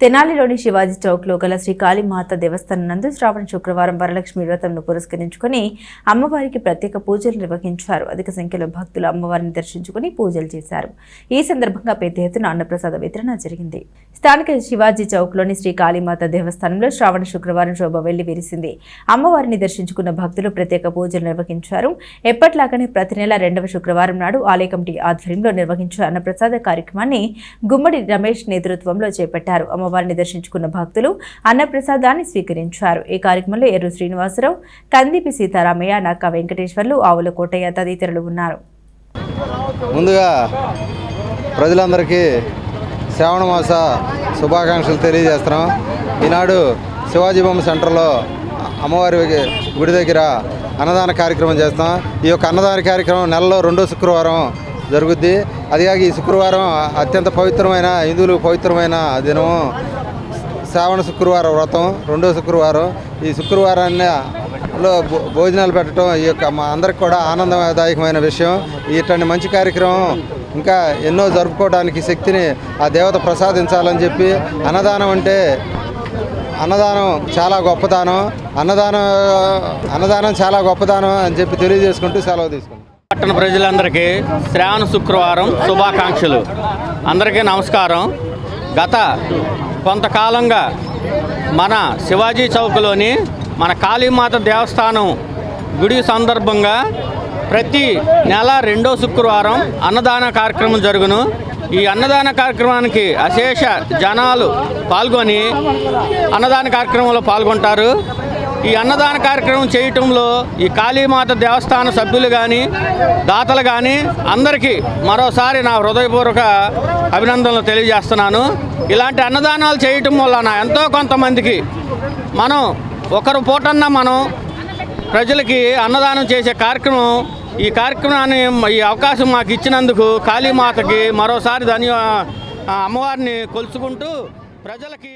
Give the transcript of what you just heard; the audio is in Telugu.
తెనాలిలోని శివాజీ చౌక్లో గల శ్రీ కాళీమాత దేవస్థానం నందు శ్రావణ శుక్రవారం వరలక్ష్మి వ్రతంను పురస్కరించుకుని అమ్మవారికి ప్రత్యేక పూజలు నిర్వహించారు. అధిక సంఖ్యలో భక్తులు అమ్మవారిని దర్శించుకుని పూజలు చేశారు. ఈ సందర్భంగా పెద్ద ఎత్తున అన్నప్రసాద వితరణ జరిగింది. స్థానిక శివాజీ చౌక్లోని శ్రీ కాళీమాత దేవస్థానంలో శ్రావణ శుక్రవారం శోభ వెళ్ళి విరిసింది. అమ్మవారిని దర్శించుకున్న భక్తులు ప్రత్యేక పూజలు నిర్వహించారు. ఎప్పట్లాగానే ప్రతి నెల రెండవ శుక్రవారం నాడు ఆలయ కమిటీ ఆధ్వర్యంలో నిర్వహించిన అన్నప్రసాద కార్యక్రమాన్ని గుమ్మడి రమేష్ నేతృత్వంలో చేపట్టారు. అమ్మవారిని దర్శించుకున్న భక్తులు అన్నప్రసాదాన్ని స్వీకరించారు. ఈ కార్యక్రమంలో ఎర్రు శ్రీనివాసరావు కందిపి సీతారామయ్య నక్క వెంకటేశ్వర్లు ఆవుల కోటయ్య తదితరులు ఉన్నారు. ముందుగా ప్రజలందరికీ శ్రావణ మాస శుభాకాంక్షలు తెలియజేస్తున్నాం. ఈనాడు శివాజీ బొమ్మ సెంటర్లో అమ్మవారి గుడి దగ్గర అన్నదాన కార్యక్రమం చేస్తాం ఈ యొక్క అన్నదాన కార్యక్రమం నెలలో రెండో శుక్రవారం జరుగుద్ది. అదిగాక ఈ శుక్రవారం అత్యంత పవిత్రమైన హిందువులకు పవిత్రమైన దినము. శ్రావణ శుక్రవారం వ్రతం రెండో శుక్రవారం. ఈ శుక్రవారాన్ని లో భోజనాలు పెట్టడం ఈ యొక్క మా అందరికి కూడా ఆనందదాయకమైన విషయం. ఇటువంటి మంచి కార్యక్రమం ఇంకా ఎన్నో జరుపుకోవడానికి శక్తిని ఆ దేవత ప్రసాదించాలని చెప్పి అన్నదానం అంటే అన్నదానం చాలా గొప్పదానం. అన్నదానం అన్నదానం చాలా గొప్పదానం అని చెప్పి తెలియజేసుకుంటూ సెలవు తీసుకుంటాం పట్టణ ప్రజలందరికీ శ్రావణ శుక్రవారం శుభాకాంక్షలు. అందరికీ నమస్కారం. గత కొంతకాలంగా మన శివాజీ చౌక్లోని మన కాళీమాత దేవస్థానం గుడి సందర్భంగా ప్రతి నెల రెండో శుక్రవారం అన్నదాన కార్యక్రమం జరుగును. ఈ అన్నదాన కార్యక్రమానికి అశేష జనాలు పాల్గొని అన్నదాన కార్యక్రమంలో పాల్గొంటారు. ఈ అన్నదాన కార్యక్రమం చేయటంలో ఈ కాళీమాత దేవస్థాన సభ్యులు కానీ దాతలు కానీ అందరికీ మరోసారి నా హృదయపూర్వక అభినందనలు తెలియజేస్తున్నాను. ఇలాంటి అన్నదానాలు చేయటం వలన ఎంతో కొంతమందికి మనం ఒకరు పూటన్నా మనం ప్రజలకి అన్నదానం చేసే కార్యక్రమం ఈ కార్యక్రమాన్ని ఈ అవకాశం మాకు ఇచ్చినందుకు కాళీమాతకి మరోసారి ధన్య అమ్మవారిని కొలుచుకుంటూ ప్రజలకి